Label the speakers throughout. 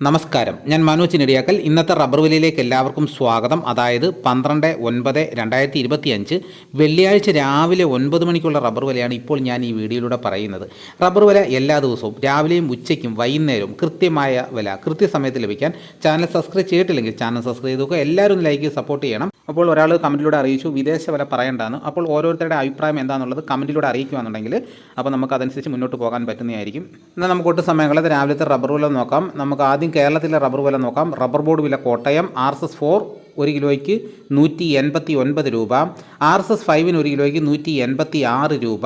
Speaker 1: നമസ്കാരം. ഞാൻ മനോജ് നെടിയാക്കൽ ഇന്നത്തെ റബ്ബർ വിലയിലേക്ക് എല്ലാവർക്കും സ്വാഗതം. അതായത് പന്ത്രണ്ട് ഒൻപത് രണ്ടായിരത്തി ഇരുപത്തി അഞ്ച് വെള്ളിയാഴ്ച രാവിലെ ഒൻപത് മണിക്കുള്ള റബ്ബർ വിലയാണ് ഇപ്പോൾ ഞാൻ ഈ വീഡിയോയിലൂടെ പറയുന്നത്. റബ്ബർ വില എല്ലാ ദിവസവും രാവിലെയും ഉച്ചയ്ക്കും വൈകുന്നേരവും കൃത്യമായ വില കൃത്യസമയത്ത് ലഭിക്കാൻ ചാനൽ സബ്സ്ക്രൈബ് ചെയ്തിട്ടില്ലെങ്കിൽ ചാനൽ സബ്സ്ക്രൈബ് ചെയ്തു എല്ലാവരും ലൈക്ക് സപ്പോർട്ട് ചെയ്യണം. അപ്പോൾ ഒരാൾ കമന്റിലൂടെ അറിയിച്ചു. വിദേശ വില പറയേണ്ടതാണ് അപ്പോൾ ഓരോരുത്തരുടെ അഭിപ്രായം എന്താണെന്നുള്ളത് കമന്റിലൂടെ അറിയിക്കുകയാണെന്നുണ്ടെങ്കിൽ അപ്പോൾ നമുക്ക് അതനുസരിച്ച് മുന്നോട്ട് പോകാൻ പറ്റുന്നതായിരിക്കും. എന്നാൽ നമുക്ക് ഒട്ടും സമയങ്ങളത് രാവിലത്തെ റബ്ബർ വില നോക്കാം. നമുക്ക് ആദ്യം കേരളത്തിലെ റബ്ബർ വില നോക്കാം. റബ്ബർ ബോർഡ് വില Kottayam R S S four ഒരു കിലോയ്ക്ക് നൂറ്റി എൺപത്തി ഒൻപത് രൂപ. ആർ എസ് എസ് ഫൈവിന് ഒരു കിലോയ്ക്ക് നൂറ്റി എൺപത്തി ആറ് രൂപ.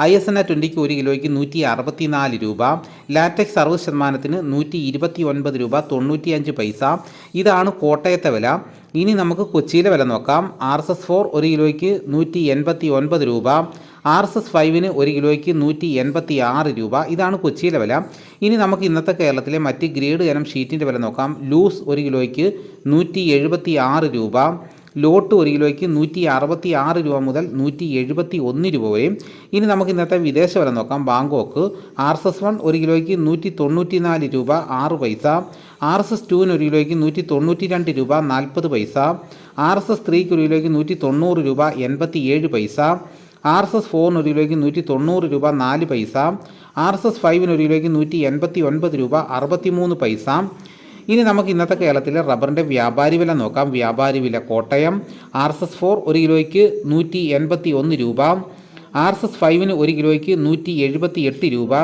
Speaker 1: ഐ എസ് എൻ എ ട്വന്റിക്ക് ഒരു കിലോയ്ക്ക് നൂറ്റി അറുപത്തി നാല് രൂപ. ലാറ്റക്സ് അറുപത് ശതമാനത്തിന് നൂറ്റി ഇരുപത്തി ഒൻപത് രൂപ തൊണ്ണൂറ്റിയഞ്ച് പൈസ. ഇതാണ് കോട്ടയത്തെ വില. ഇനി നമുക്ക് കൊച്ചിയിലെ വില നോക്കാം. ആർ എസ് എസ് ഫോർ ഒരു കിലോയ്ക്ക് നൂറ്റി എൺപത്തി ഒൻപത് രൂപ. ആർ എസ് എസ് ഫൈവിന് ഒരു കിലോയ്ക്ക് നൂറ്റി എൺപത്തി ആറ് രൂപ. ഇതാണ് കൊച്ചിയിലെ വില. ഇനി നമുക്ക് ഇന്നത്തെ കേരളത്തിലെ മറ്റ് ഗ്രേഡ് ഇനം ഷീറ്റിന്റെ വില നോക്കാം. ലൂസ് ഒരു കിലോയ്ക്ക് നൂറ്റി എഴുപത്തി ആറ് രൂപ. ലോട്ട് ഒരു കിലോയ്ക്ക് നൂറ്റി അറുപത്തി ആറ് രൂപ മുതൽ നൂറ്റി എഴുപത്തി ഒന്ന് രൂപ വരെയും ഇനി നമുക്ക് ഇന്നത്തെ വിദേശ വില നോക്കാം. Bangkok R S S one ഒരു കിലോയ്ക്ക് നൂറ്റി തൊണ്ണൂറ്റി നാല് രൂപ ആറ് പൈസ. ആർ എസ് എസ് ടുവിന് ഒരു കിലോയ്ക്ക് നൂറ്റി തൊണ്ണൂറ്റി രണ്ട് രൂപ നാൽപ്പത് പൈസ. ആർ എസ് എസ് ത്രീക്ക് ഒരു കിലോയ്ക്ക് നൂറ്റി തൊണ്ണൂറ് രൂപ എൺപത്തി ഏഴ് പൈസ. ആർ എസ് എസ് ഫോറിന് ഒരു കിലോയ്ക്ക് നൂറ്റി തൊണ്ണൂറ് രൂപ നാല് പൈസ. ആർ എസ് എസ് ഫൈവിന് ഒരു കിലോയ്ക്ക് നൂറ്റി എൺപത്തി ഒൻപത് രൂപ അറുപത്തി മൂന്ന് പൈസ. ഇനി നമുക്ക് ഇന്നത്തെ കേരളത്തിലെ റബ്ബറിന്റെ വ്യാപാരി വില നോക്കാം. വ്യാപാരി വില Kottayam R S S four ഒരു കിലോയ്ക്ക് നൂറ്റി എൺപത്തി ഒന്ന് രൂപ ആർ എസ് എസ് ഫൈവിന് ഒരു കിലോയ്ക്ക് നൂറ്റി എഴുപത്തി എട്ട് രൂപ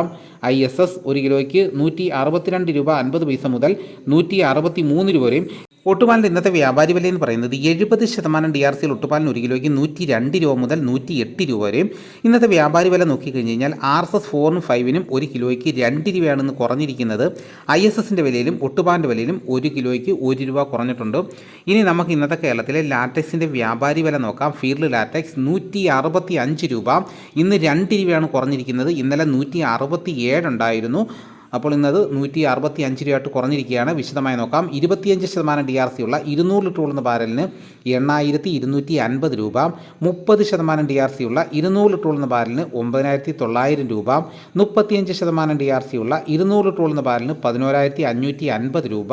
Speaker 1: ഐ എസ് എസ് ഒരു കിലോയ്ക്ക് നൂറ്റി അറുപത്തിരണ്ട് രൂപ അൻപത് പൈസ മുതൽ നൂറ്റി അറുപത്തി മൂന്ന് രൂപ വരെയും ഒട്ടുപാലിന്റെ ഇന്നത്തെ വ്യാപാരി വില എന്ന് പറയുന്നത് എഴുപത് ശതമാനം ഡി ആർ സിയിൽ ഒട്ടുപാലിന് ഒരു കിലോയ്ക്ക് നൂറ്റി രണ്ട് രൂപ മുതൽ നൂറ്റി എട്ട് രൂപ വരെയും ഇന്നത്തെ വ്യാപാരി വില നോക്കിക്കഴിഞ്ഞ് കഴിഞ്ഞാൽ ആർ എസ് എസ് ഫോറിനും ഫൈവിനും ഒരു കിലോയ്ക്ക് രണ്ട് രൂപയാണെന്ന് കുറഞ്ഞിരിക്കുന്നത്. ഐ എസ് എസിന്റെ വിലയിലും ഒട്ടുപാലിന്റെ വിലയിലും ഒരു കിലോയ്ക്ക് ഒരു രൂപ കുറഞ്ഞിട്ടുണ്ട്. ഇനി നമുക്ക് ഇന്നത്തെ കേരളത്തിലെ ലാറ്റക്സിന്റെ വ്യാപാരി വില നോക്കാം. ഫീൽഡ് ലാറ്റക്സ് നൂറ്റി അറുപത്തി അഞ്ച് രൂപ. ഇന്ന് രണ്ട് രൂപയാണ് കുറഞ്ഞിരിക്കുന്നത്. ഇന്നലെ നൂറ്റി അറുപത്തി ഏഴുണ്ടായിരുന്നു അപ്പോൾ ഇന്നത് നൂറ്റി അറുപത്തി അഞ്ച് രൂപയായിട്ട് കുറഞ്ഞിരിക്കുകയാണ്. വിശദമായി നോക്കാം. ഇരുപത്തിയഞ്ച് ശതമാനം ഡി ആർ സി ഉള്ള ഇരുന്നൂറ് ലിറ്റർ ഉള്ള ബാരലിന് എണ്ണായിരത്തി ഇരുന്നൂറ്റി അൻപത് രൂപ മുപ്പത് ശതമാനം ഡി ആർ സി ഉള്ള ഇരുന്നൂറ് ലിറ്റർ ഉള്ള ബാരലിന് ഒമ്പതിനായിരത്തി തൊള്ളായിരം രൂപ മുപ്പത്തിയഞ്ച് ശതമാനം ഡി ആർ സി ഉള്ള ഇരുന്നൂറ് ലിറ്റർ ഉള്ള ബാരലിന് പതിനോരായിരത്തി അഞ്ഞൂറ്റി അൻപത് രൂപ.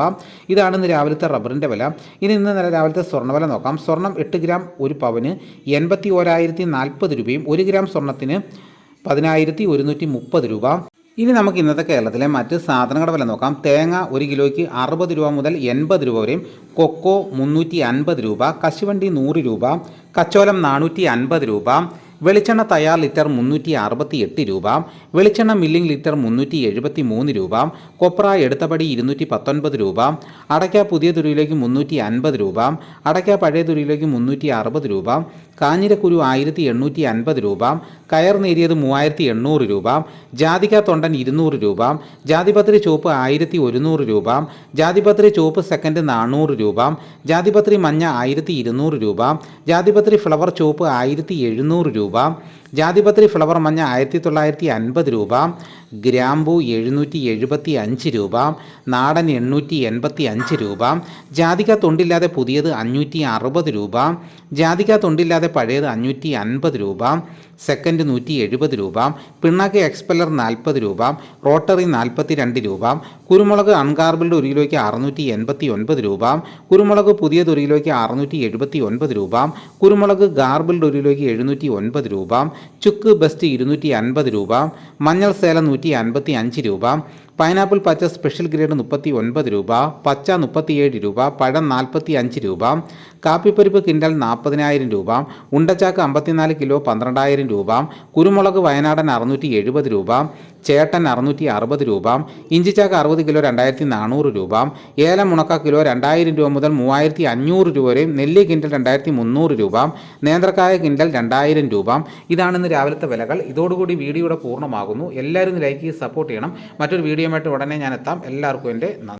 Speaker 1: ഇതാണ് ഇന്ന് രാവിലത്തെ റബ്ബറിന്റെ വില. ഇനി ഇന്ന് നല്ല രാവിലത്തെ സ്വർണവില നോക്കാം. സ്വർണം എട്ട് ഗ്രാം ഒരു പവന് എൺപത്തി ഓരായിരത്തി നാൽപ്പത് രൂപയും ഒരു ഗ്രാം സ്വർണത്തിന് പതിനായിരത്തി ഒരുന്നൂറ്റി മുപ്പത് രൂപ. ഇനി നമുക്ക് ഇന്നത്തെ കേരളത്തിലെ മറ്റ് സാധനങ്ങളുടെ വില നോക്കാം. തേങ്ങ ഒരു കിലോയ്ക്ക് അറുപത് രൂപ മുതൽ എൺപത് രൂപ വരെയും കൊക്കോ മുന്നൂറ്റി അൻപത് രൂപ കശുവണ്ടി നൂറ് രൂപ കച്ചോലം നാനൂറ്റി അൻപത് രൂപ വെളിച്ചെണ്ണ തയ്യാർ ലിറ്റർ മുന്നൂറ്റി അറുപത്തി എട്ട് രൂപ വെളിച്ചെണ്ണ മില്ലിംഗ് ലിറ്റർ മുന്നൂറ്റി എഴുപത്തി മൂന്ന് രൂപ കൊപ്ര എടുത്തപടി ഇരുന്നൂറ്റി പത്തൊൻപത് രൂപ അടയ്ക്ക പുതിയ തുരിയിലേക്ക് മുന്നൂറ്റി അൻപത് രൂപ അടയ്ക്ക പഴയ തുരിയിലേക്ക് മുന്നൂറ്റി അറുപത് രൂപ കാഞ്ഞിരക്കുരു ആയിരത്തി എണ്ണൂറ്റി അൻപത് രൂപ കയർ നേരിയത് മൂവായിരത്തി എണ്ണൂറ് രൂപ ജാതിക തൊണ്ടൻ ഇരുന്നൂറ് രൂപ ജാതിപത്രി ചുവപ്പ് ആയിരത്തി ഒരുന്നൂറ് രൂപ ജാതിപത്രി ചുവപ്പ് സെക്കൻഡ് നാനൂറ് രൂപ ജാതിപത്രി മഞ്ഞ ആയിരത്തി ഇരുന്നൂറ് രൂപ ജാതിപത്രി ഫ്ലവർ ചുവപ്പ് ആയിരത്തി എഴുന്നൂറ് രൂപ ജാതിപത്രി ഫ്ലവർ മഞ്ഞ ആയിരത്തി തൊള്ളായിരത്തി അൻപത് രൂപ ഗ്രാമ്പു എഴുന്നൂറ്റി എഴുപത്തി അഞ്ച് രൂപ നാടൻ എണ്ണൂറ്റി എൺപത്തി അഞ്ച് രൂപ ജാതിക തൊണ്ടില്ലാതെ പുതിയത് അഞ്ഞൂറ്റി അറുപത് രൂപ ജാതിക തൊണ്ടില്ലാതെ പഴയത് അഞ്ഞൂറ്റി അൻപത് രൂപ സെക്കൻഡ് നൂറ്റി എഴുപത് രൂപ പിണ്ണാക്ക് എക്സ്പെല്ലർ നാൽപ്പത് രൂപ റോട്ടറി നാൽപ്പത്തി രണ്ട് രൂപ കുരുമുളക് അൺകാർബിൾഡ് ഒരു കിലോയ്ക്ക് അറുന്നൂറ്റി എൺപത്തി ഒൻപത് രൂപ കുരുമുളക് പുതിയത് ഒരു കിലോയ്ക്ക് അറുന്നൂറ്റി എഴുപത്തി ഒൻപത് രൂപ കുരുമുളക് ഗാർബിൾഡ് ഒരു കിലോയ്ക്ക് എഴുന്നൂറ്റി ഒൻപത് രൂപ ചുക്ക് ബെസ്റ്റ് ഇരുന്നൂറ്റി അൻപത് രൂപ മഞ്ഞൾ സേല നൂറ്റി അൻപത്തി അഞ്ച് രൂപ. പൈനാപ്പിൾ പച്ച സ്പെഷ്യൽ ഗ്രേഡ് മുപ്പത്തി ഒൻപത് രൂപ പച്ച മുപ്പത്തിയേഴ് രൂപ പഴം നാൽപ്പത്തി അഞ്ച് രൂപ കാപ്പിപ്പരിപ്പ് കിൻഡൽ നാൽപ്പതിനായിരം രൂപ ഉണ്ടച്ചാക്ക് അമ്പത്തിനാല് കിലോ പന്ത്രണ്ടായിരം രൂപ കുരുമുളക് വയനാടൻ അറുന്നൂറ്റി എഴുപത് രൂപ ചേട്ടൻ അറുന്നൂറ്റി അറുപത് രൂപ ഇഞ്ചിച്ചാക്ക് അറുപത് കിലോ രണ്ടായിരത്തി നാനൂറ് രൂപ ഏലം മുണക്ക കിലോ രണ്ടായിരം രൂപ മുതൽ മൂവായിരത്തി അഞ്ഞൂറ് രൂപ വരെയും നെല്ലി കിൻഡൽ രണ്ടായിരത്തി മുന്നൂറ് രൂപ നേന്ത്രക്കായ കിൻഡൽ രണ്ടായിരം രൂപ. ഇതാണ് ഇന്ന് രാവിലത്തെ വിലകൾ. ഇതോടുകൂടി വീഡിയോയുടെ പൂർണമാകുന്നു. എല്ലാവരും ലൈക്ക് ചെയ്ത് സപ്പോർട്ട് ചെയ്യണം. മറ്റൊരു വീഡിയോയുമായിട്ട് ഉടനെ ഞാൻ എത്താം എല്ലാവർക്കും എന്റെ നന്ദി.